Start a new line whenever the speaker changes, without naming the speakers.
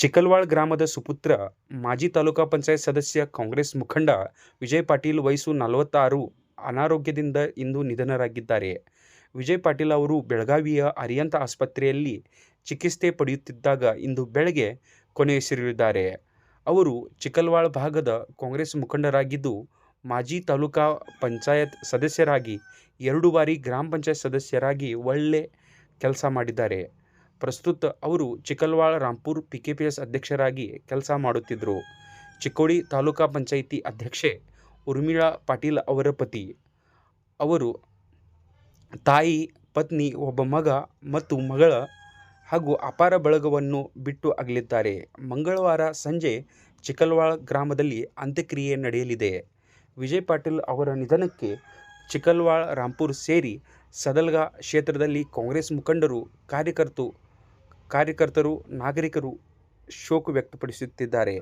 ಚಿಕಲ್ವಾಳ್ ಗ್ರಾಮದ ಸುಪುತ್ರ, ಮಾಜಿ ತಾಲೂಕಾ ಪಂಚಾಯತ್ ಸದಸ್ಯ ಕಾಂಗ್ರೆಸ್ ಮುಖಂಡ ವಿಜಯ್ ಪಾಟೀಲ್ ವಯಸ್ಸು ನಲವತ್ತಾರು, ಅನಾರೋಗ್ಯದಿಂದ ಇಂದು ನಿಧನರಾಗಿದ್ದಾರೆ. ವಿಜಯ್ ಪಾಟೀಲ್ ಅವರು ಬೆಳಗಾವಿಯ ಅರಿಯಂತ ಆಸ್ಪತ್ರೆಯಲ್ಲಿ ಚಿಕಿತ್ಸೆ ಪಡೆಯುತ್ತಿದ್ದಾಗ ಇಂದು ಬೆಳಗ್ಗೆ ಕೊನೆಯುಸಿರಿದ್ದಾರೆ ಅವರು ಚಿಕಲ್ವಾಳ್ ಭಾಗದ ಕಾಂಗ್ರೆಸ್ ಮುಖಂಡರಾಗಿದ್ದು, ಮಾಜಿ ತಾಲೂಕಾ ಪಂಚಾಯತ್ ಸದಸ್ಯರಾಗಿ ಎರಡು ಬಾರಿ ಗ್ರಾಮ ಪಂಚಾಯತ್ ಸದಸ್ಯರಾಗಿ ಒಳ್ಳೆ ಕೆಲಸ ಮಾಡಿದ್ದಾರೆ. ಪ್ರಸ್ತುತ ಅವರು Chikalwala Rampur P K P S ಅಧ್ಯಕ್ಷರಾಗಿ ಕೆಲಸ ಮಾಡುತ್ತಿದ್ದರು ಚಿಕ್ಕೋಡಿ ತಾಲೂಕಾ ಪಂಚಾಯಿತಿ ಅಧ್ಯಕ್ಷೆ ಉರ್ಮಿಳಾ ಪಾಟೀಲ್ ಅವರ ಪತಿ. ಅವರು ತಾಯಿ, ಪತ್ನಿ, ಒಬ್ಬ ಮಗ ಮತ್ತು ಮಗಳ ಹಾಗೂ ಅಪಾರ ಬಳಗವನ್ನು ಬಿಟ್ಟು ಅಗಲಿದ್ದಾರೆ. ಮಂಗಳವಾರ ಸಂಜೆ ಚಿಕಲ್ವಾಳ ಗ್ರಾಮದಲ್ಲಿ ಅಂತ್ಯಕ್ರಿಯೆ ನಡೆಯಲಿದೆ. ವಿಜಯ್ ಪಾಟೀಲ್ ಅವರ ನಿಧನಕ್ಕೆ ಚಿಕಲ್ವಾಳ ರಾಂಪುರ್ ಸೇರಿ ಸದಲ್ಗಾ ಕ್ಷೇತ್ರದಲ್ಲಿ ಕಾಂಗ್ರೆಸ್ ಮುಖಂಡರು, ಕಾರ್ಯಕರ್ತರು ಕಾರ್ಯಕರ್ತರು ನಾಗರಿಕರು ಶೋಕ ವ್ಯಕ್ತಪಡಿಸುತ್ತಿದ್ದಾರೆ.